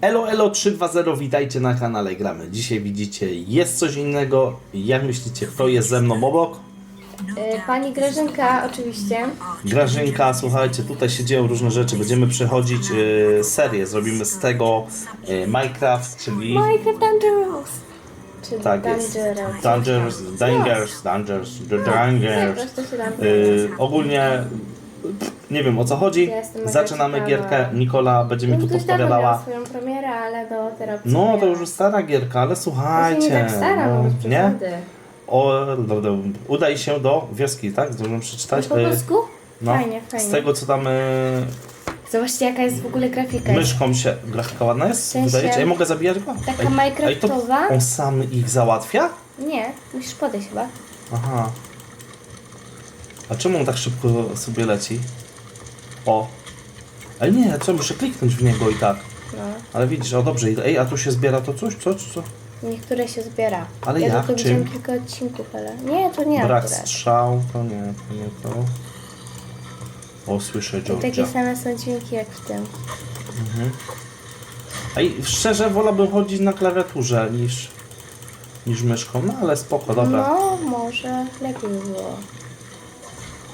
Elo Elo 320, witajcie na kanale Gramy. Dzisiaj widzicie, jest coś innego. Jak myślicie, kto jest ze mną obok? Y, Pani Grażynka oczywiście. Grażynka, słuchajcie, tutaj się dzieją różne rzeczy. Będziemy przechodzić e, serię, zrobimy z tego e, Minecraft, czyli... Minecraft Dangerous. Czyli Tak jest. Dangerous. Dangers, Dangers, Dangers, The Dangers. się tam Y, ogólnie nie wiem o co chodzi. Ja jestem mega Zaczynamy ciekawa. gierkę. Nikola będzie mi No, tu ktoś dawno podpowiadała. miał swoją premierę, ale do teraz No to już stara gierka, ale słuchajcie. nie tak stara, no, no, nie? O, do, do, udaj się do wioski, tak? Zdążyłem przeczytać. Po Y, polsku? no, Fajnie, fajnie. Z tego co tam y, Zobaczcie jaka jest w ogóle grafika. myszką się. Grafika ładna jest? sensie- Wydaje ci? Ej, mogę zabijać go? Taka Ej, Minecraftowa? Ej, to on sam ich załatwia? Nie, musisz podejść chyba. Aha. A czemu on tak szybko sobie leci? O. Ej nie, co, muszę kliknąć w niego i tak. No. Ale widzisz, o dobrze, ej, a tu się zbiera to coś, co, co? Niektóre się zbiera. Ale ja jak? tylko Czym? widziałem kilka odcinków, ale... Nie, to nie Brak akurat. strzał, to nie, to nie to. O, słyszę I takie same są dźwięki jak w tym. Ej, szczerze wolałbym chodzić na klawiaturze niż, niż myszką, no ale spoko, dobra. No, może lepiej by było.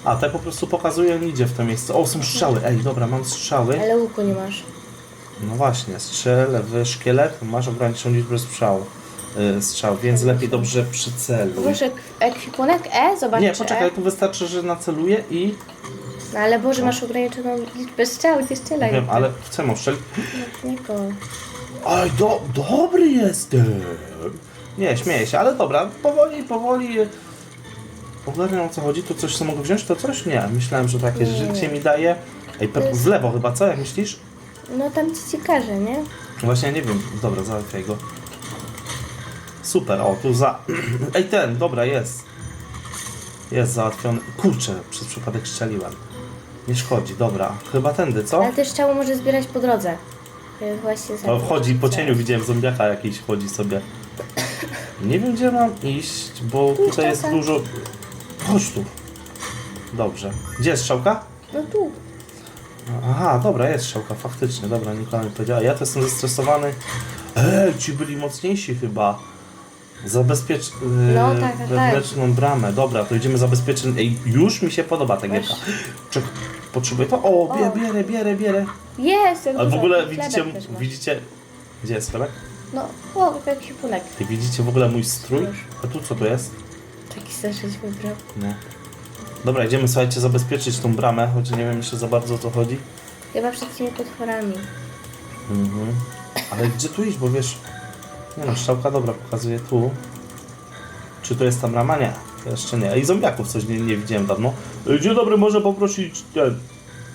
A, te po prostu pokazuje, on idzie w to miejsce. O, są strzały, ej, dobra, mam strzały. Ale łuku nie masz. No właśnie, strzel w szkielet, masz ograniczoną liczbę strzał, y, strzał, więc lepiej dobrze przyceluj. Boże, ek- ekwipunek E? Zobacz, Nie, poczekaj, E. tu wystarczy, że naceluję i... No ale Boże, masz ograniczoną liczbę strzał, nie strzelaj. Wiem, ale chcę mu strzelić. Nie go. Oj, do, dobry jestem. Nie, śmieję się, ale dobra, powoli, powoli. Ogarniam o co chodzi, to coś co mogę wziąć, to coś? Nie, myślałem, że to jakieś Nie, życie mi daje. Ej, pe- jest- w lewo chyba, co? Jak myślisz? No tam ci ci każe, nie? Właśnie nie wiem, dobra, załatwiaj go. Super, o, tu za... Ej, ten, dobra, jest. Jest załatwiony. Kurczę, przez przypadek strzeliłem. Nie szkodzi, dobra. Chyba tędy, co? Ale też strzału może zbierać po drodze. To jest właśnie za O, wchodzi po cieniu, widziałem zombiaka jakiś, chodzi sobie. Nie wiem gdzie mam iść, bo Tu tutaj jest dużo... Chodź tu. Dobrze. Gdzie jest strzałka? No tu. Aha, dobra, jest strzałka, faktycznie, dobra, Nikola mi powiedziała. Ja to jestem zestresowany. Ej, ci byli mocniejsi chyba. Zabezpiecz yy, No, tak, tak, tak. wewnętrzną bramę. Dobra, to idziemy zabezpieczyć. Ej, już mi się podoba ta gierka. Czek, potrzebuję to? O, O. bie, bierę, bierę, bierę. Jest! jak A w ogóle widzicie, widzicie... Gdzie jest chlebek? No, o, ekwipunek. I widzicie w ogóle mój strój? A tu co to jest? Taki zeszyć wybrał. Nie. Dobra, idziemy słuchajcie zabezpieczyć tą bramę, choć nie wiem jeszcze za bardzo o co chodzi. Chyba przed tymi potworami. Mhm. Ale gdzie tu iść, bo wiesz... Nie no, strzałka dobra pokazuje tu. Czy to jest ta brama? Nie. Jeszcze nie. I zombiaków coś nie, nie widziałem dawno. E, Dzień dobry, może poprosić ten...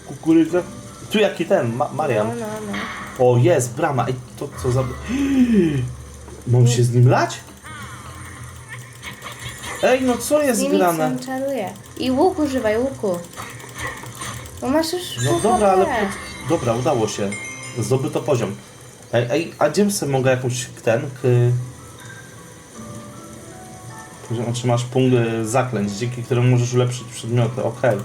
Kukurydzę? Tu jaki ten? Ma Marian. No, no, no. O, jest brama. Ej, to co za... Mam się z nim lać? Ej, no co jest nimi grane? czaruje. I łuk używaj, łuku. Bo masz już No pół dobra, ale... HP. Po... Dobra, udało się. Zdobyto poziom. Ej, ej, a gdzie sobie mogę jakąś ten... K... Otrzymasz punkt y, zaklęć, dzięki któremu możesz ulepszyć przedmioty, okej.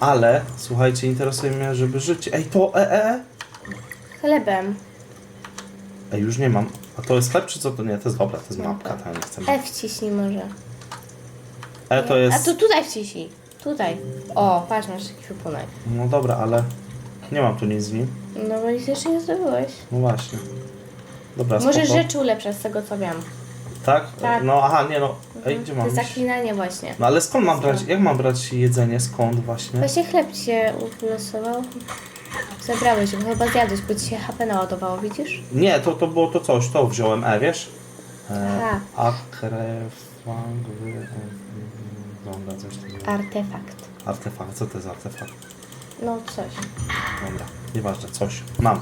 Ale, słuchajcie, interesuje mnie, żeby żyć... Ej, to e, e, e? Chlebem. Ej, już nie mam. A to jest chleb, czy co to nie? To jest dobra, to jest mapka, to ja nie chcę. E wciśnij może. E to jest... A to tutaj wciśnij. Tutaj. O, patrz, masz ekwipunek. No dobra, ale nie mam tu nic z nim. No bo nic jeszcze nie zdobyłeś. No właśnie. Dobra, Możesz spoko. rzeczy ulepszać z tego co wiem. Tak? Tak. No aha, nie no. Ej, gdzie To mam jest iść? zaklinanie właśnie. No ale skąd mam brać, jak mam brać jedzenie, skąd właśnie? Właśnie chleb ci się ulosował. Zabrałeś, bo chyba zjadłeś, bo ci się HP naładowało, widzisz? Nie, to, to było to coś, to wziąłem, e, wiesz? E, Aha. akrefang, wy, dobra, coś takiego. Artefakt. Artefakt, co to jest artefakt? No coś. Dobra, nieważne, coś, mam.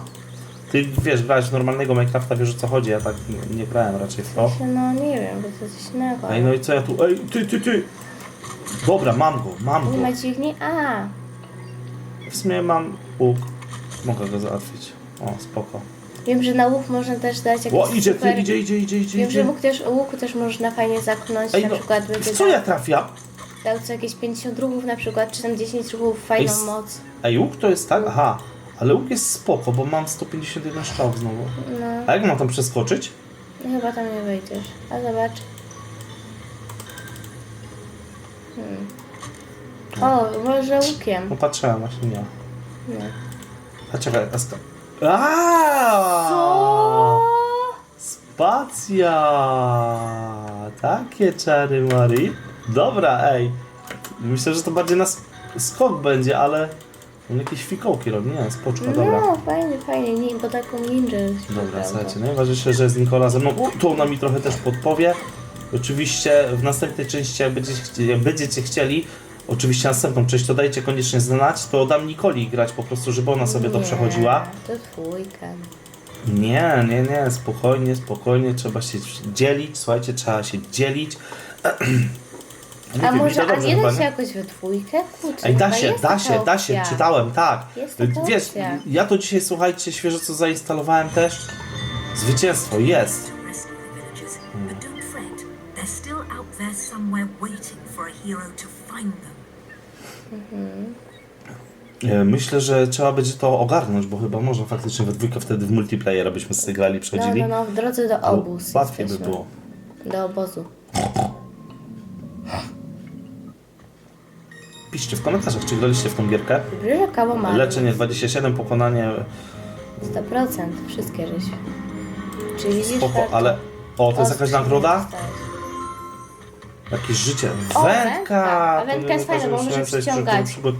Ty wiesz, grałeś w normalnego Minecrafta, wiesz o co chodzi, ja tak nie, nie grałem raczej w to. Właśnie, No nie wiem, bo to coś innego. Ej, no i co ja tu, ej, ty, ty, ty! Dobra, mam go, mam Nie go. ma dźwigni? A, W sumie mam łuk, mogę go załatwić. O, spoko. wiem, że na łuk można też dać jakiś O, idzie, super... ty, idzie, idzie, idzie, idzie, Wiem, że idzie. łuk też, łuku też można fajnie zaknąć, Ej, na no, przykład będzie w co ja trafiam? Dał co jakieś 50 ruchów na przykład, czy tam 10 ruchów, fajną Ej, s- moc. Ej, łuk to jest tak? Aha. Ale łuk jest spoko, bo mam 151 strzałów znowu. No, A jak mam tam przeskoczyć? chyba tam nie wejdziesz. A zobacz. Hmm. O, może łukiem. No patrzyłem, właśnie nie. Nie. A czekaj, a ska... Aaaa! Co? Spacja! Takie czary Mari. Dobra, ej. Myślę, że to bardziej na sk- skok będzie, ale on jakieś fikołki robi. Nie, spoczko, dobra. No, fajnie, fajnie, nie, bo taką ninja Dobra, słuchajcie, najważniejsze, że jest Nikola ze mną. U, to ona mi trochę też podpowie. Oczywiście w następnej części, jak będziecie, chci- jak będziecie chcieli, oczywiście następną część, to dajcie koniecznie znać, to dam Nikoli grać po prostu, żeby ona sobie to przechodziła. To dwójka. Nie, nie, nie, spokojnie, spokojnie, trzeba się dzielić, słuchajcie, trzeba się dzielić. Nie A wiem, może, dobrze nie chyba, się jakoś we dwójkę? Kurczę, Ej, da chyba się, jest da taka się, da się, opcja. czytałem, tak. Jest taka Wiesz, opcja. ja to dzisiaj, słuchajcie, świeżo co zainstalowałem też. Zwycięstwo, jest. rescue the villagers. But don't fret, they're still out there somewhere waiting for a hero to find them. E, Myślę, że trzeba będzie to ogarnąć, bo chyba może faktycznie we dwójkę wtedy w multiplayer byśmy sobie grali, No, przechodzili. no, no, w drodze do obóz. Łatwiej by było. Do obozu. Piszcie w komentarzach, czy graliście w tą gierkę. Wybrzeże Kałamarów. Leczenie 27, pokonanie 100%, wszystkie żeś. Czyli widzisz, spoko, warto- ale... O, to jest jakaś nagroda? dostałeś. Jakieś życie. O, Wędka! wędka. A To wędka nie jest fajna, bo okaże się może coś przyciągać. przygód-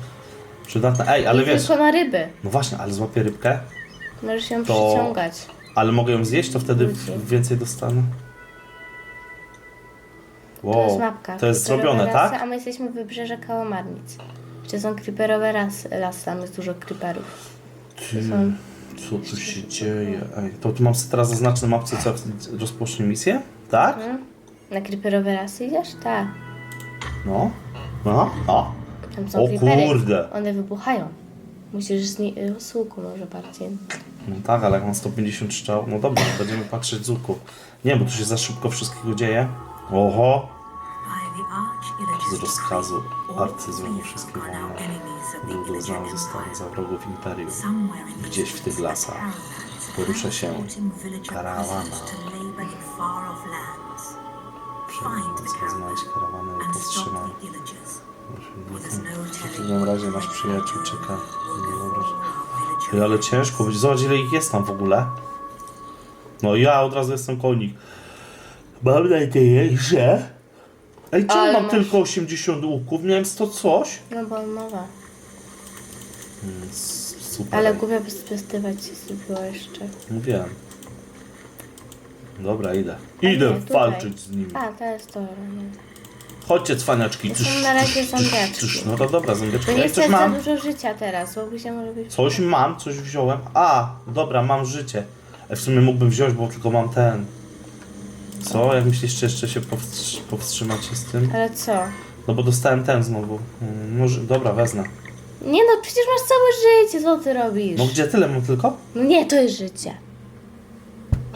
Przydatne. Ej, ale I wiesz, tylko na ryby. no właśnie, ale złapię rybkę, Możesz ją To- przyciągać. ale mogę ją zjeść, to wtedy Ludzi. więcej dostanę. To jest mapka. to jest Creeperowe zrobione, rasy, tak? A my jesteśmy w wybrzeże Kałamarnic. Jeszcze są creeperowe rasy, las, tam jest dużo creeperów. Ty, są- co tu się dzieje? Ej, to tu mam sobie teraz zaznaczyć na mapce, co rozpocznę misję? Tak? Hmm? Na creeperowe rasy idziesz? Tak. No. No, no. Tam są O creepery. kurde. One wybuchają. Musisz z, ni- z łuku może bardziej. No tak, ale jak mam 150 strzał, no dobra, będziemy patrzeć z łuku. Nie, bo tu się za szybko wszystkiego dzieje. Oho! Z rozkazu three wszystkie wolne ludu zostały Empire. za wrogów Imperium. Gdzieś w tych lasach porusza się karawana. Przemiłując znaleźć karawanę i powstrzymaj. W każdym razie nasz przyjaciół czeka. Nie ale ciężko być. Zobacz ile ich jest tam w ogóle. No ja od razu jestem konik. Mam nadzieję, że... Ej, czemu Ale mam masz- tylko 80 łuków? Miałem 100 coś? No bo mowa. Mm, s- Super. Ale głupio wystywać się zrobiło jeszcze. Mówiłem. Dobra, idę. A Idę nie, tutaj. walczyć z nimi. A, to jest to. Nie. Chodźcie, cwaniaczki. To są na razie zombiaczki. tysz. No to dobra. To nie Ej, coś za mam. dużo życia teraz, bo się może być... Coś mam, coś wziąłem. A, dobra, mam życie. E, W sumie mógłbym wziąć, bo tylko mam ten. Co? Jak myślisz, czy jeszcze się powstrzy- powstrzymacie z tym? Ale co? No bo dostałem ten znowu. Mm, Może, dobra, wezmę. Nie no, przecież masz całe życie, co ty robisz? No gdzie tyle mam tylko? No nie, to jest życie.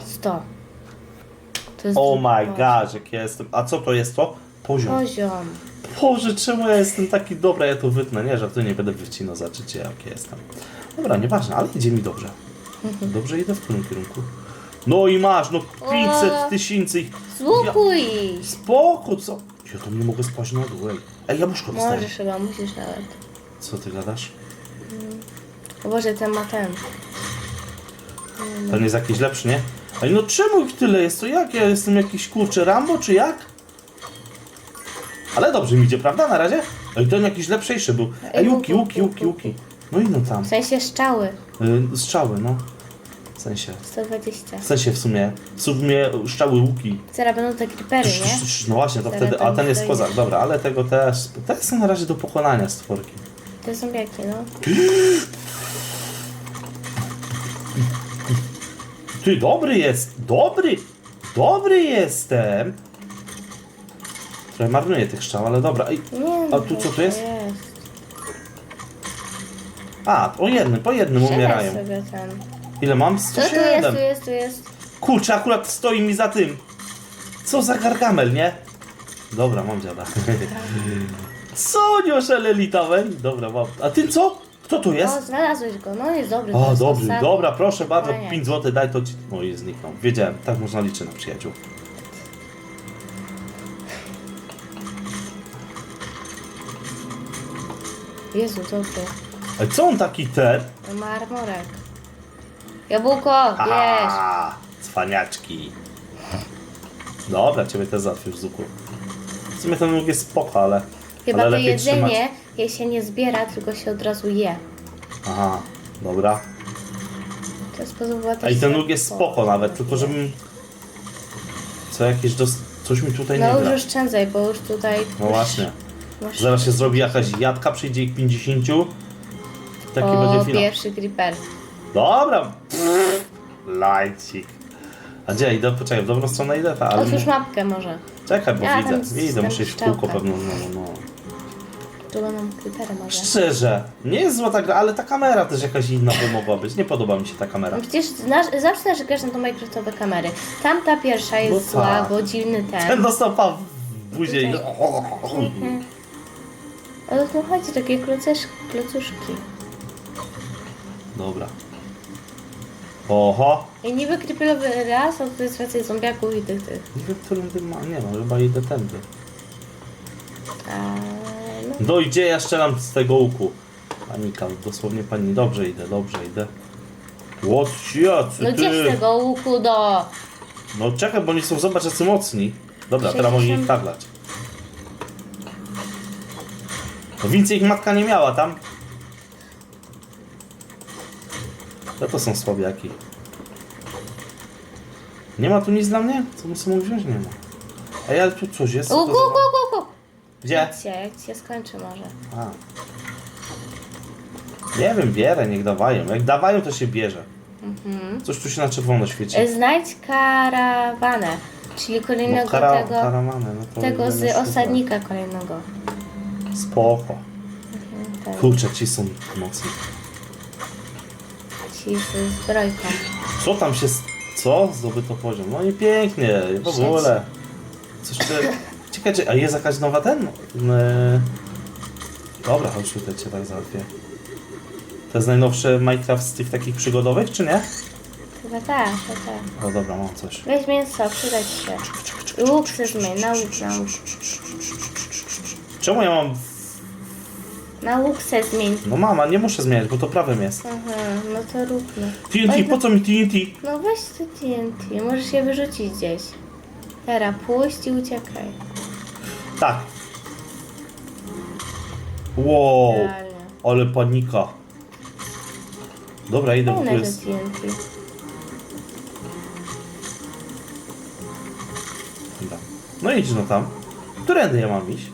100. To jest Oh my gosh, jak ja jestem. A co to jest to? Poziom. Poziom. Boże, czemu ja jestem taki dobry? Ja to wytnę. Nie, żartuję, nie będę wycinał, zobaczycie jak jestem. Dobra, nieważne, ale idzie mi dobrze. Dobrze idę w którym kierunku? No i masz, no 500 tysięcy ich. Z łuku Ja, iść. spoko, co? Ja to nie mogę spać na dół, ej. Ej, jabłuszko dostałem. Możesz chyba, musisz nawet. Co ty gadasz? O Boże, ten ma ten. Ten jest jakiś lepszy, nie? Ej, no czemu ich tyle jest? To jak? Ja jestem jakiś kurczę Rambo, czy jak? Ale dobrze mi idzie, prawda? Na razie? Ej, ten jakiś lepszejszy był. Ej, Ej, łuki, łuk, łuki, łuk, łuki, łuk, łuki. No i no tam. W sensie szczały. Y, strzały, no. W sensie. 120. W sensie w sumie. W sumie szczały łuki. Zaraz będą te creepery, nie? No właśnie, to Zaraz wtedy. A ten jest dojdzie. kozak, dobra, ale tego też. Te są na razie do pokonania stworki. Te zombiaki, no. Ty dobry jest! Dobry! Dobry jestem! Trochę marnuję tych strzał, ale dobra. Ej, Nie no. A tu co to jest? A, o jednym, po jednym umierają. sobie ten. Ile mam? Co tu jest, 107. tu jest, tu jest. Kurczę, akurat stoi mi za tym. Co za gargamel, nie? Dobra, mam dziada. Co nie oszaleli tam? ej? Dobra, mam. A ty co? Kto tu O, jest? znalazłeś go, no jest dobry. to O, jest dobry, ostatni. dobra, proszę bardzo, Fajnie. 5 zł, daj to ci. No i zniknął. Wiedziałem, tak można liczyć na przyjaciół. Jezu, dobry. Ale co on taki ten? Ma armorek. Jabłko, bierz. Aha, cwaniaczki. Dobra, ciebie też załatwił Zuku. W sumie ten łuk jest spoko, ale... Chyba ale to lepiej jedzenie, trzymać. je się nie zbiera, tylko się od razu je. Aha, dobra. Ten sposób była A i ten łuk jest spoko nawet, tylko żebym... Co jakieś dos... Coś mi tutaj nie No gra. już oszczędzaj, bo już tutaj... No właśnie. Masz... Zaraz się zrobi jakaś jadka, przyjdzie ich 50. Taki O, będzie finał. pierwszy creeper. Dobra. Lajcik. A gdzie idę? Poczekaj, w dobrą stronę idę, ta, ale... Otwórz mapkę może. Czekaj, bo tam widzę, z- tam muszę iść w kółko pewno, no, no, no. Tu będą creepery może. Szczerze, nie jest zła ta gra, ale ta kamera też jakaś inna by mogła być. Nie podoba mi się ta kamera. No przecież znasz, zawsze narzekasz na to Microsoftowe kamery. Tamta pierwsza jest No zła, tak. bo dziwny ten. Ten dostał pa w buzie i... Ale tu chodzi takie klocuszki. Dobra. Oho. I niby creeperowy raz, a to jest więcej zombiaków i tych, tych. Nie wiem, którym ma. Nie no, chyba idę tędy. A, no. No i gdzie ja strzelam z tego łuku? Panika, dosłownie pani. Dobrze idę, dobrze idę. Łot jacy no gdzie z ty? tego łuku do... No czekaj, bo oni są zobacz jacy mocni. Dobra, teraz mogę ich 60. taglać. No więcej ich matka nie miała tam. No to są słabiaki. Nie ma tu nic dla mnie? Co bym sobie mógł wziąć? Nie ma. Ej, ale tu coś jest. Co Łuku, to za- łuku, łuku. Gdzie? Jak się skończy może. A. Nie wiem, bierę, niech dawają. Jak dawają, to się bierze. Coś tu się na czerwono świeci. E, Znajdź karawanę, czyli kolejnego No, kara, tego, no to tego będę z szukał. osadnika kolejnego. Spoko. Ten, Kurczę, ci są mocni. Z zbrojką. Co tam się... s- Co? Zdobyto poziom. No i pięknie, w ogóle. Coś ty... Ciekawe, czy... A jest jakaś nowa ten? Yy... Dobra, chodź tutaj cię tak załatwię. To jest najnowszy Minecraft z tych takich przygodowych, czy nie? Chyba tak, tak, tak. O dobra, mam coś. Weź mięso, przydać się. I łuk se na łuk, na łuk. Czemu ja mam... Na łuk se zmień. No mama, nie muszę zmieniać, bo to prawem jest. Aha, no to róbmy. TNT, po co mi TNT? No weź to TNT, możesz je wyrzucić gdzieś. Teraz puść i uciekaj. Tak. Wow, Realnie. ale panika. Dobra, idę, bo tu Fajne to jest... TNT. Dobra. No idź no tam. Którędy ja mam iść?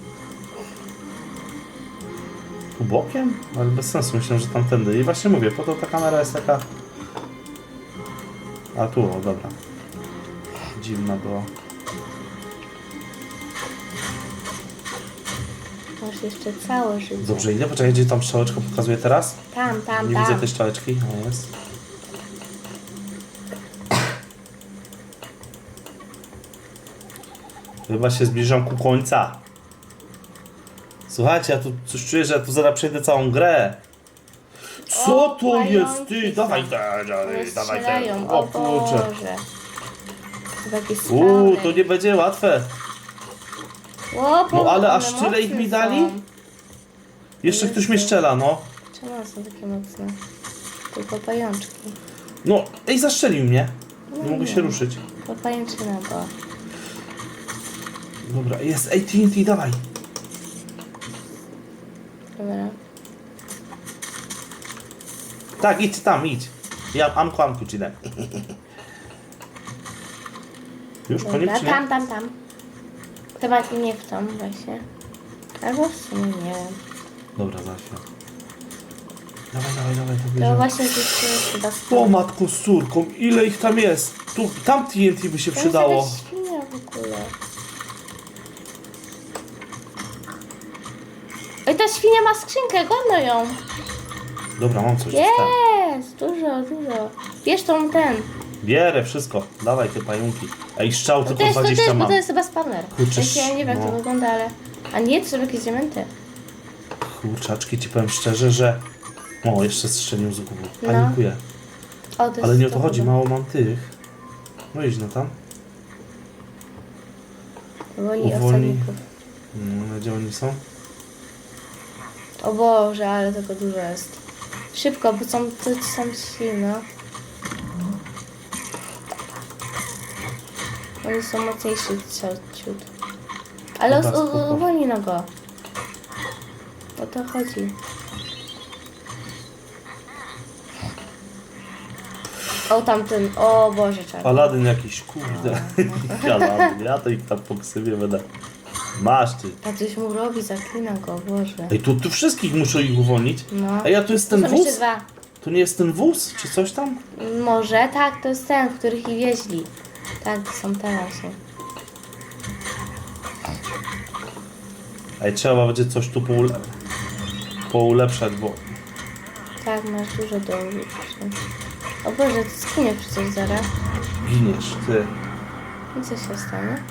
Bokiem? Ale bez sensu, myślę, że tamtędy. I właśnie mówię, po to ta kamera jest taka... A tu, o dobra. Dziwna była. Masz jeszcze całe życie. Dobrze, idę, poczekaj, gdzie tam strzałeczka pokazuje teraz? Tam, tam, Nie tam. widzę tej strzałeczki, a jest. Chyba się zbliżam ku końca. Słuchajcie, ja tu coś czuję, że ja tu zaraz przejdę całą grę. Co O, to jest pająki ty? są. Dawaj One dawaj strzelają, O kurczę. Boże. To Takie Uuu, to nie będzie łatwe. O, No ale aż one tyle ich mi dali? są. Jeszcze ktoś mnie strzela, no. Czemu one są takie mocne? Tylko pajączki. No, ej, zastrzelił mnie. Nie No mogę się ruszyć. To pajęczyna była. Dobra, jest, ej, TNT, dawaj. Dobra. Tak, idź tam, idź. Ja amku, amku ci dam. Już koniec, Dobra, nie? tam, tam, tam. Chyba nie w tą właśnie. Albo w sumie nie wiem. Dobra, za chwilę. Dawaj, dawaj, dawaj, to To bierzemy. właśnie gdzieś jest chyba O matko z córką, ile ich tam jest? Tu, tam TNT by się przydało. jakaś świnia w ogóle. Oj, ta świnia ma skrzynkę, godno ją. Dobra, mam coś. dostałem. Jest, dużo, dużo. Bierz tą ten. Bierę wszystko. Dawaj te pająki. Ej, strzał To tylko jest, to 20 jest, bo mam. to jest chyba spawner. Kurczę, ja nie wiem jak no. to wygląda, ale... A nie, to są jakieś diamenty. Kurczaczki, ci powiem szczerze, że O, jeszcze strzelił z łuku. No. Panikuję. O, to Ale jest nie o to chodzi, chyba. mało mam tych. No idź no tam. Woli Uwolni. osadników. No, gdzie oni są? O Boże, ale tego dużo jest. Szybko, bo są, to są ci, no. Oni są mocniejsi ciut. ciut. Ale Dobra, us- spoko. u- uwolnij no go. O to chodzi. O tamten, o Boże, czarny. Paladyn jakiś, kurde. Paladyn, ja to ich tam po ksywie będę. Masz ty. A coś mu robi, zaklina go, Boże. Ej, tu, tu wszystkich muszę ich uwolnić. No. A tu jest ten są jeszcze wóz? dwa. To nie jest ten wóz, czy coś tam? Może, tak, to jest ten, w których ich wieźli. Tak, są te właśnie. Ej, trzeba będzie coś tu poule... poulepszać, bo... Tak, masz dużo do ulepszenia. O Boże, to skinie przecież zaraz. Giniesz, ty. I co się stanie?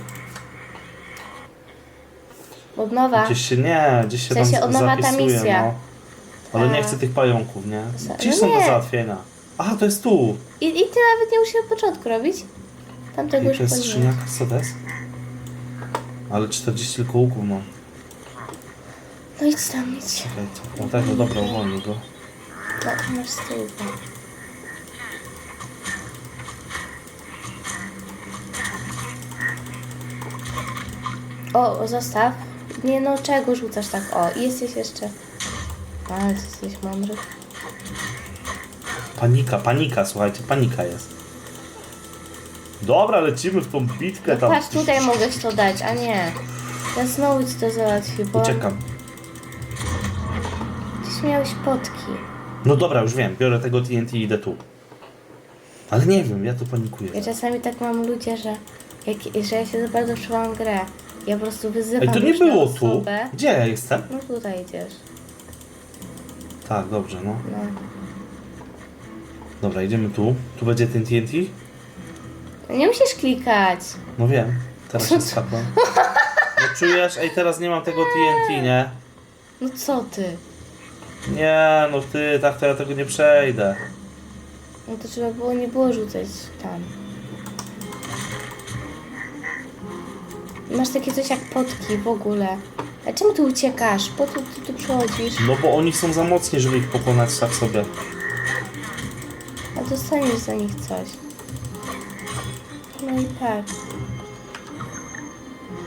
Od nowa. Gdzieś się, nie, gdzieś się W sensie tam od nowa ta zapisuje, misja. no. Ale nie Tak. chcę tych pająków, nie? Za- Gdzieś no są do nie. załatwienia. Aha, to jest tu. I, I ty nawet nie musisz od początku robić. Tamtego I już to jest poliłem. skrzyniak, co to jest? Ale 40 tylko łuków mam. No idź tam, idź. Czekaj, co? No tak, no dobra, uwolnij go. No, masz. O, o, zostaw. Nie no, czego rzucasz tak? O, jesteś jeszcze... Ale jesteś mądry. Panika, panika, słuchajcie, panika jest. Dobra, lecimy w tą bitkę No tam. patrz, tutaj mogę ci to dać, a nie. Ja znowu ci to załatwię, bo... Uciekam. Tyś miałeś potki. No dobra, już wiem, biorę tego TNT i idę tu. Ale nie wiem, ja tu panikuję. Ja czasami tak mam ludzie, że, jak, że ja się za bardzo czułam grę. Ja po prostu wyzywam Ej, to nie różne było tu. Gdzie ja jestem? No tutaj idziesz. Tak, dobrze, no. No. Dobra, idziemy tu. Tu będzie ten TNT? Nie musisz klikać. No wiem, teraz się skapłem. No czujesz? Ej, teraz nie mam tego TNT, nie? No co ty? Nie, no ty, tak to ja tego nie przejdę. No to trzeba było nie było rzucać tam. Masz takie coś jak potki w ogóle. A czemu ty uciekasz? Po co ty tu przychodzisz? No bo oni są za mocni, żeby ich pokonać tak sobie. A dostaniesz za nich coś. No i tak.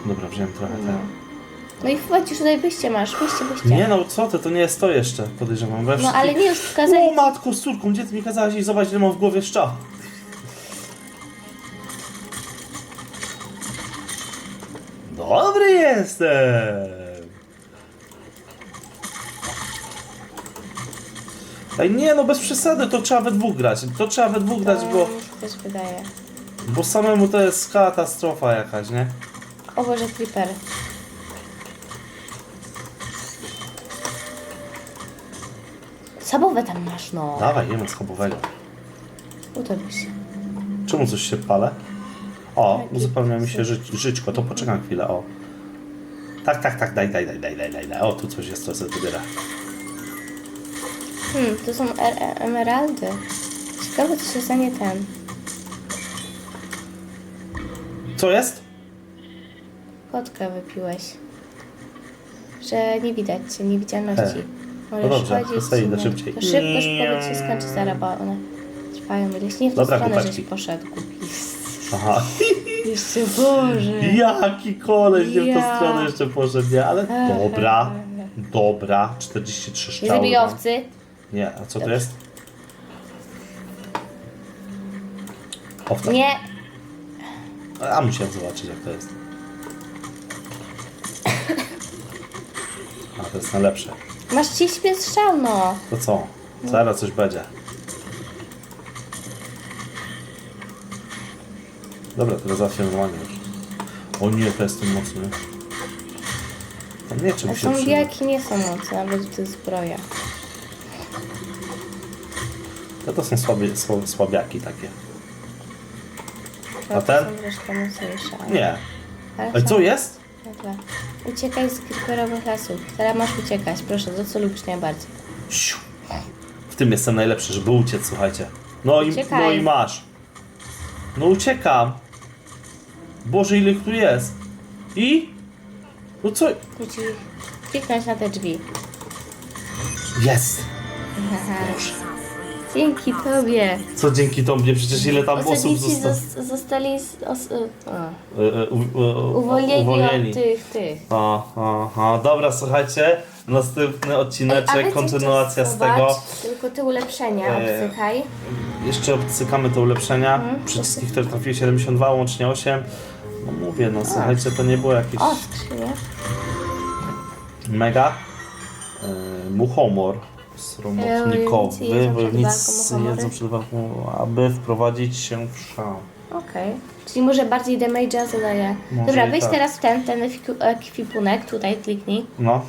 Dobra, wziąłem trochę No. No i wchodzisz tutaj wyjście masz, wyjście, wyjście. Nie no, co ty, to nie jest to jeszcze, podejrzewam. We No ale nie już pokazali. O matko, z córką, gdzie ty mi kazałaś i zobacz, ile mam w głowie szczał. Jestem! Ej, nie no, bez przesady, to trzeba we dwóch grać. To trzeba we dwóch grać, bo, mi się też wydaje. bo samemu to jest katastrofa jakaś, nie? O Boże, creeper. Sabowe tam masz, no. Dawaj, jemy schabowego. Utopisz się. Czemu coś się pale? O, uzupełnia mi się ży żyćko, to poczekam chwilę, o. Tak, tak, tak, daj, daj, daj, daj, daj, daj, daj. O, tu coś jest, to sobie wybiera. Hmm, to są er e- emeraldy. Ciekawe, co się stanie ten. Co jest? Kotkę wypiłeś. Że nie widać cię, niewidzialności. He. Możesz No dobrze, chodzić to sobie idę szybciej. To szybko, szybko, ci się skończy zaraz, bo one trwają ileś. Nie w tą Dobra, stronę, żeś poszedł, głupi. Aha. Jeszcze Boże. Jaki koleś nie w tą Ja. stronę jeszcze poszedł, nie? Ale dobra, dobra. 43 Nie strzały. zabij mam. owcy. Nie, a co to jest? Owca. Nie. A musiałem zobaczyć, jak to jest. A, to jest najlepsze. Masz 35 strzał, no. To co? Zaraz coś będzie. Dobra, teraz zawsze normalnie już. O nie, to jest ten mocny. Tam nie czym A się przyda. zombiaki nie są mocne, nawet to zbroja. To, to są słabie, sła- słabiaki takie. A ten? Są troszkę mocniejsze. ale- Nie. Ale są- co jest? Dobra. Uciekaj z creeperowych lasów. Teraz masz uciekać, proszę, to co lubisz najbardziej. Siu. tym jestem najlepszy, żeby uciec, słuchajcie. No i, Uciekaj. no i masz. No uciekam. Boże, ile ich tu jest. I? No co? Musi kliknąć na te drzwi. Jest. Dzięki tobie. Co dzięki tobie, przecież ile tam osób Osadnicy zosta... zos- zostali z, os, o, e, e, u- e, uwolnieni, uwolnieni. od tych, tych. A, a, a, dobra, słuchajcie, następny odcineczek, kontynuacja z zobacz, tego. Tylko te ulepszenia E, obcykaj. Jeszcze obcykamy te ulepszenia. Mhm. Przyciski, które trafiły 72, łącznie 8. No mówię, no słuchajcie, to nie było jakieś O, skrzynia. mega. E, muchomor sromotnikowy. Wojownicy jedzą przed Wojownicy walką muchomory. jedzą przed walką, aby wprowadzić się w szał. Okej. Czyli może bardziej damage'a zadaje. Może Dobra, i wejdź tak. teraz w ten, ten ekwipu- ekwipunek, tutaj kliknij. No,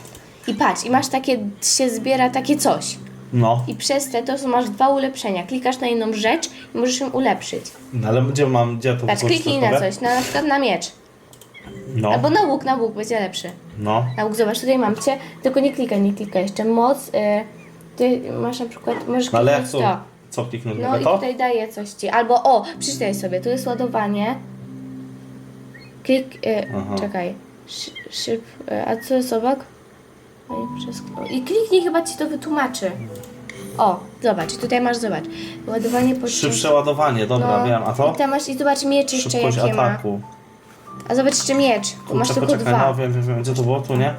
I patrz, i masz takie, się zbiera takie coś. No. I przez te to masz dwa ulepszenia. Klikasz na inną rzecz i możesz ją ulepszyć. No, ale gdzie mam, gdzie to Patrz, kliknij na coś, na, na przykład na miecz. No, Albo na łuk, na łuk będzie lepszy. no. Na łuk, zobacz, tutaj mam cię, tylko nie klikaj, nie klikaj jeszcze. Moc, y, ty masz na przykład, możesz No, ale kliknąć tu? to. Co kliknąć? No i to? tutaj daje coś ci. Albo o, przeczytaj sobie, tu jest ładowanie. Klik, y, czekaj. Szy, szyb, y, a co jest obok? Oj, przez- I kliknij, chyba ci to wytłumaczy. O, zobacz, tutaj masz, zobacz. Ładowanie po Szybsze ładowanie, dobra, wiem. A to? I tam masz, i zobacz miecz jeszcze Szybkość jakie ma. ataku. A zobacz jeszcze miecz, tu masz tylko poczekaj, dwa. no wiem, wiem, wiem, gdzie to było, tu nie?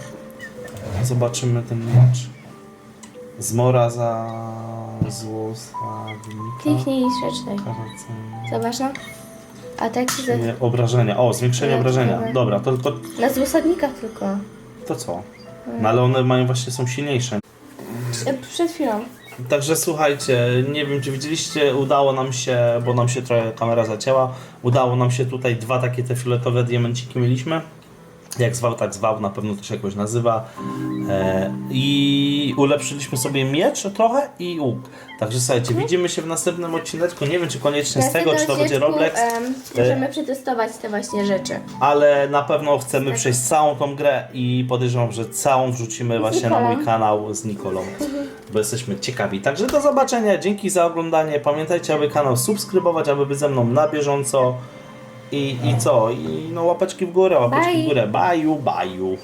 Zobaczymy ten miecz. Zmora za złosławnika. Kliknij i przeczytaj. Zobacz no. A tak się za... Nie, Obrażenia. O, zwiększenie Nie, obrażenia. dobra. Dobra, to, to, Na złosadnikach tylko. to co? No ale one mają właśnie, są silniejsze. Przed chwilą. Także słuchajcie, nie wiem czy widzieliście, udało nam się, bo nam się trochę kamera zacięła, udało nam się tutaj dwa takie te fioletowe diamenciki mieliśmy. Jak zwał, tak zwał, na pewno to się jakoś nazywa. E, I ulepszyliśmy sobie miecz trochę i łuk. Także słuchajcie, widzimy się w następnym odcineczku. Nie wiem czy koniecznie z tego, czy to będzie Roblex, Um, możemy przetestować te właśnie rzeczy. ale na pewno chcemy przejść całą tą grę i podejrzewam, że całą wrzucimy właśnie na mój kanał z Nikolą, bo jesteśmy ciekawi. Także do zobaczenia, dzięki za oglądanie. Pamiętajcie, aby kanał subskrybować, aby być ze mną na bieżąco. I, i co? I no łapeczki w górę, łapeczki Bye. w górę. Baju, baju.